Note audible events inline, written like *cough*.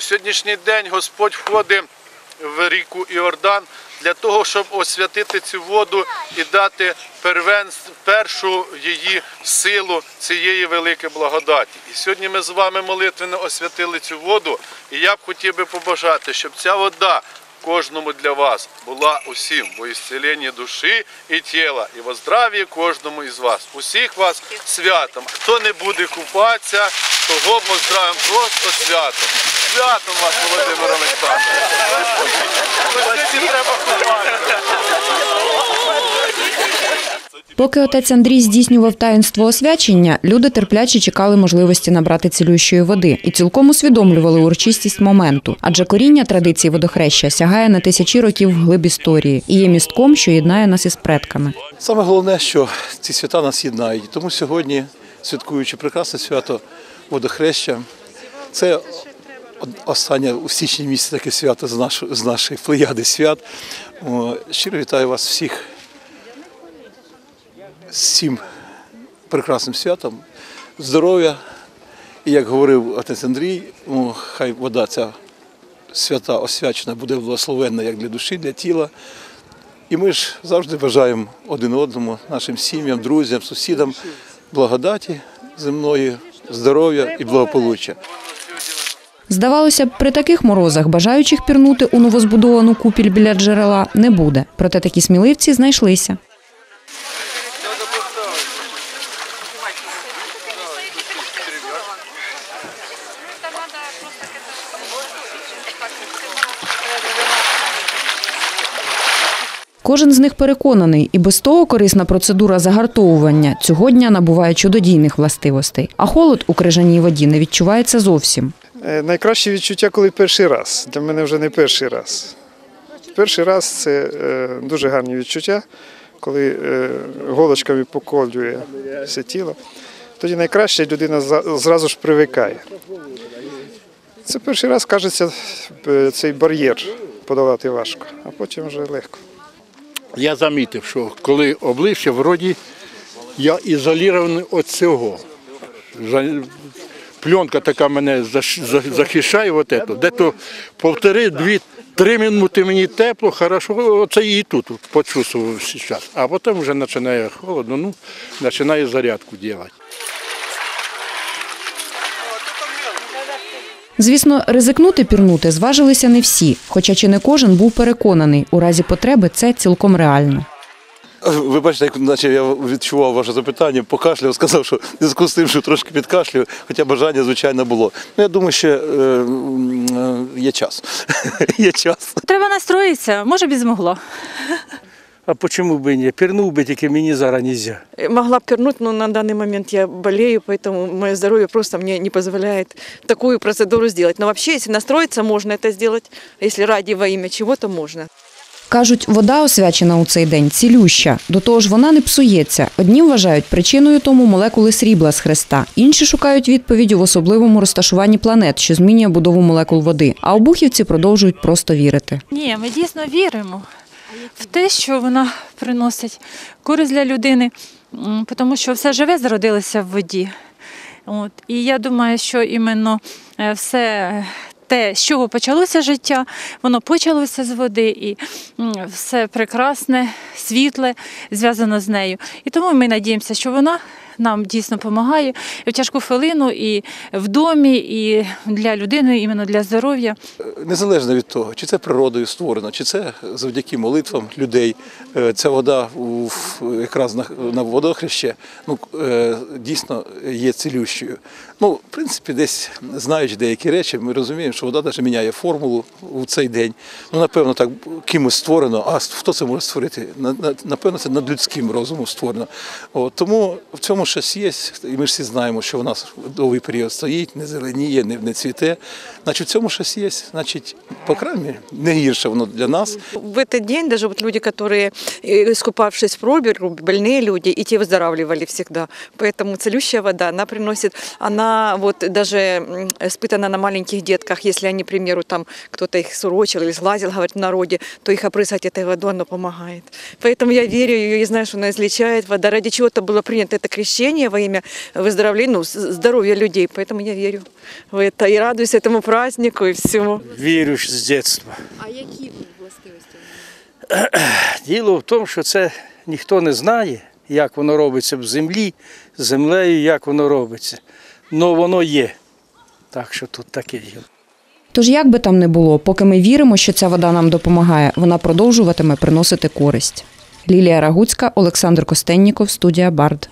У сьогоднішній день Господь входить в ріку Іордан для того, щоб освятити цю воду і дати первенств, першу її силу цієї великої благодаті. І сьогодні ми з вами молитвенно освятили цю воду. І я б хотів би побажати, щоб ця вода кожному для вас була усім во ісцеленні душі і тіла, і во здрав'ї кожному із вас. Усіх вас святом. Хто не буде купатися, того поздравимо просто святом. Святом вас, Володимир Олександрович. Сьогодні треба. Поки отець Андрій здійснював таїнство освячення, люди терпляче чекали можливості набрати цілющої води і цілком усвідомлювали урочистість моменту, адже коріння традиції водохреща сягає на тисячі років вглиб історії і є містком, що єднає нас із предками. Саме головне, що ці свята нас єднають. Тому сьогодні, святкуючи прекрасне свято водохреща, це останнє у січні місяці таке свято з нашої, з нашої плеяди свят. Щиро вітаю вас всіх з цим прекрасним святом, здоров'я. І як говорив отець Андрій, хай вода ця свята освячена буде благословенна як для душі, для тіла. І ми ж завжди бажаємо один одному, нашим сім'ям, друзям, сусідам благодаті земної, здоров'я і благополуччя. Здавалося б, при таких морозах бажаючих пірнути у новозбудовану купіль біля джерела не буде. Проте такі сміливці знайшлися. Кожен з них переконаний, і без того корисна процедура загартовування цього дня набуває чудодійних властивостей. А холод у крижаній воді не відчувається зовсім. Е, Найкраще відчуття, коли перший раз. Для мене вже не перший раз. Перший раз це е, дуже гарні відчуття, коли е, голочками поколює все тіло. Тоді найкраще людина зразу ж привикає. Це перший раз, кажеться, цей бар'єр подолати важко, а потім вже легко. Я замітив, що коли обличчя, вроді я ізолірований від цього. Пленка така мене захищає, от ето. де-то півтори, дві, три минути мені тепло, хорошо, оце і тут почувствував зараз. А потім вже починає холодно, ну, починає зарядку робити. Звісно, ризикнути пірнути зважилися не всі, хоча чи не кожен був переконаний, у разі потреби це цілком реально. Ви бачите, як наче я відчував ваше запитання, покашляв, сказав, що в зв'язку з тим, що трошки підкашлюю, хоча бажання, звичайно, було. Ну, я думаю, що е, м, е, є час. *laughs* є час. Треба настроїтися, може б і змогло. А почему бы и не? Пірнув би, тільки мені зараз нельзя. Могла бы пирнуть, но на данный момент я болею, поэтому мое здоровье просто мне не позволяет такую процедуру сделать. Но вообще, если настроиться, можно это сделать. Если ради во имя чего-то можно. Кажуть, вода освячена у цей день цілюща. До того ж, вона не псується. Одні вважають причиною тому молекули срібла з хреста, інші шукають відповідь в особливому розташуванні планет, що змінює будову молекул води. А обухівці продовжують просто вірити. Ні, ми дійсно віримо в те, що вона приносить користь для людини, тому що все живе зародилося в воді. От. І я думаю, що іменно е, все те, з чого почалося життя, воно почалося з води, і все прекрасне, світле зв'язано з нею. І тому ми надіємося, що вона нам дійсно допомагає в тяжку хвилину, і в домі, і для людини, іменно для здоров'я. Незалежно від того, чи це природою створено, чи це завдяки молитвам людей. е, Ця вода якраз на, водохреще ну, е, дійсно є цілющою. Ну, в принципі, десь знаючи деякі речі, ми розуміємо, що вода навіть міняє формулу у цей день. Ну, напевно, так кимось створено. А хто це може створити? На- на- Напевно, це над людським розумом створено. От, тому в цьому щось є, і ми ж всі знаємо, що в нас довгий період стоїть, не зеленіє, не, не цвіте. Значить, в цьому щось є. Значить, по крайній мірі, не гірше воно для нас. В этот день даже вот люди, которые, э, искупавшись в пробе, больные люди, и те выздоравливали всегда. Поэтому целющая вода, она приносит, она вот даже м, испытана на маленьких детках, если они, к примеру, там кто-то их сурочил или сглазил, говорит, в народе, то их опрыскать этой водой, оно помогает. Поэтому я верю в ее и знаю, что она излечает. Вода ради чего-то было принято это крещение. очищения, во имя выздоровления, ну, с- здоровья людей. Поэтому я верю в это и радуюсь этому празднику и всему. Вірю ж з дитинства. А які властивості? *clears throat* Діло в тому, що це ніхто не знає, як воно робиться в землі, з землею, як воно робиться. Ну воно є. Так що тут таке діло. Тож, як би там не було, поки ми віримо, що ця вода нам допомагає, вона продовжуватиме приносити користь. Лілія Рагуцька, Олександр Костенніков, студія Бард.